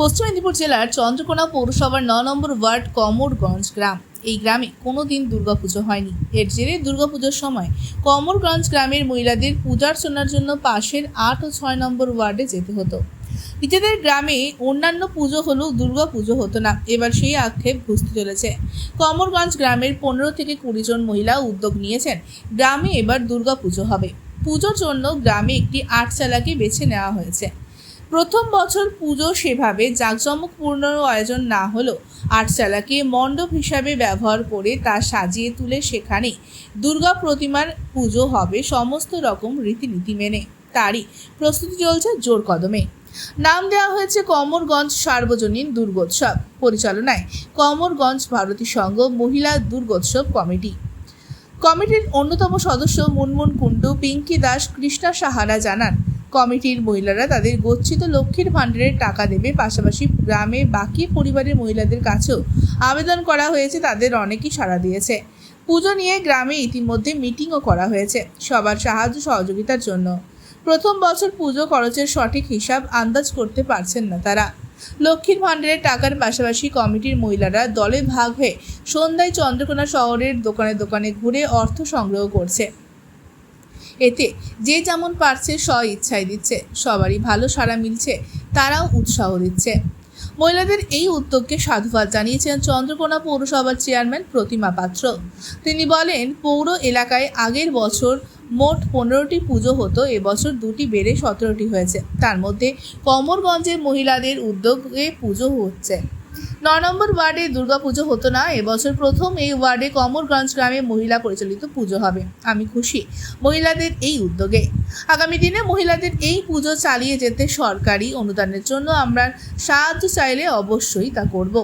পশ্চিম মেদিনীপুর জেলার চন্দ্রকোনা পৌরসভার ন নম্বর ওয়ার্ড কমরগঞ্জ গ্রাম। এই গ্রামে কোনো দিন দুর্গাপুজো হয়নি। এর জেরে দুর্গাপুজোর সময় কমরগঞ্জ গ্রামের মহিলাদের পূজার্চনার জন্য পাশের আট ও ছয় নম্বর ওয়ার্ডে যেতে হতো। নিজেদের গ্রামে অন্যান্য পুজো হলেও দুর্গা পুজো হতো না। এবার সেই আক্ষেপ ঘুষতে চলেছে। কমরগঞ্জ গ্রামের পনেরো থেকে কুড়ি জন মহিলা উদ্যোগ নিয়েছেন। গ্রামে এবার দুর্গা পুজো হবে। পুজোর জন্য গ্রামে একটি আটচালাকে বেছে নেওয়া হয়েছে। প্রথম বছর পুজো সেভাবে জাঁকজমকপূর্ণ আয়োজন না হলেও আটচালাকে মণ্ডপ হিসাবে ব্যবহার করে তা সাজিয়ে তুলে সেখানে দুর্গা প্রতিমার পুজো হবে সমস্ত রকম রীতিনীতি মেনে। তারই প্রস্তুতি চলছে জোর কদমে। নাম দেওয়া হয়েছে কমরগঞ্জ সার্বজনীন দুর্গোৎসব। পরিচালনায় কমরগঞ্জ ভারতী সংঘ মহিলা দুর্গোৎসব কমিটি। কমিটির অন্যতম সদস্য মুনমুন কুণ্ডু, পিঙ্কি দাস, কৃষ্ণা সাহারা জানান কমিটির মহিলারা তাদের গচ্ছিত লক্ষ্মীর ভাণ্ডারের টাকা দেবে। পাশাপাশি গ্রামে বাকি পরিবারের মহিলাদের কাছেও আবেদন করা হয়েছে, তাদের অনেকেই সাড়া দিয়েছে। পুজো নিয়ে গ্রামে ইতিমধ্যে মিটিংও করা হয়েছে সবার সাহায্য সহযোগিতার জন্য। প্রথম বছর পুজো খরচের সঠিক হিসাব আন্দাজ করতে পারছেন না তারা। লক্ষ্মীর ভাণ্ডারের টাকার পাশাপাশি কমিটির মহিলারা দলে ভাগ হয়ে সন্ধ্যায় চন্দ্রকোনা শহরের দোকানে দোকানে ঘুরে অর্থ সংগ্রহ করছে। এতে যে যেমন পারছে স্ব ইচ্ছায় দিচ্ছে, সবারই ভালো সাড়া মিলছে, তারাও উৎসাহ দিচ্ছে। মহিলাদের এই উদ্যোগকে সাধুবাদ জানিয়েছেন চন্দ্রকোনা পৌরসভার চেয়ারম্যান প্রতিমা পাত্র। তিনি বলেন, পৌর এলাকায় আগের বছর মোট পনেরোটি পুজো হতো, এবছর দুটি বেড়ে সতেরোটি হয়েছে। তার মধ্যে কমরগঞ্জের মহিলাদের উদ্যোগে পুজো হচ্ছে। ন নম্বর ওয়ার্ডে দুর্গাপুজো হতো না, এবছর প্রথম এই ওয়ার্ডে কমরগঞ্জ গ্রামে মহিলা পরিচালিত পুজো হবে। আমি খুশি, মহিলাদের এই উদ্যোগে। আগামী দিনে মহিলাদের এই পুজো চালিয়ে যেতে সরকারি অনুদানের জন্য আমরা সাহায্য চাইলে অবশ্যই তা করব।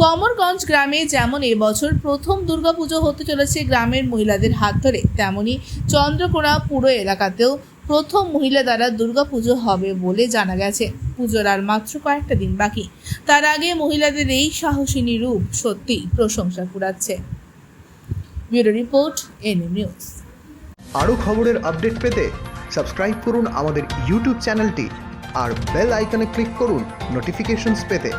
কমরগঞ্জ গ্রামে যেমন এবছর প্রথম দুর্গাপুজো হতে চলেছে গ্রামের মহিলাদের হাত ধরে, তেমনি চন্দ্রকোনা পুরো এলাকাতেও প্রথম মহিলা দ্বারা দুর্গাপুজো হবে বলে জানা গেছে। পুজোর আর মাত্র কয়েকটা দিন বাকি। তার আগে মহিলাদের এই সাহসিনী রূপ সত্যি প্রশংসা কুড়াচ্ছে। Bureau report NA news. আরও খবরের আপডেট পেতে সাবস্ক্রাইব করুন আমাদের ইউটিউব চ্যানেলটি আর বেল আইকনে ক্লিক করুন নোটিফিকেশনস পেতে।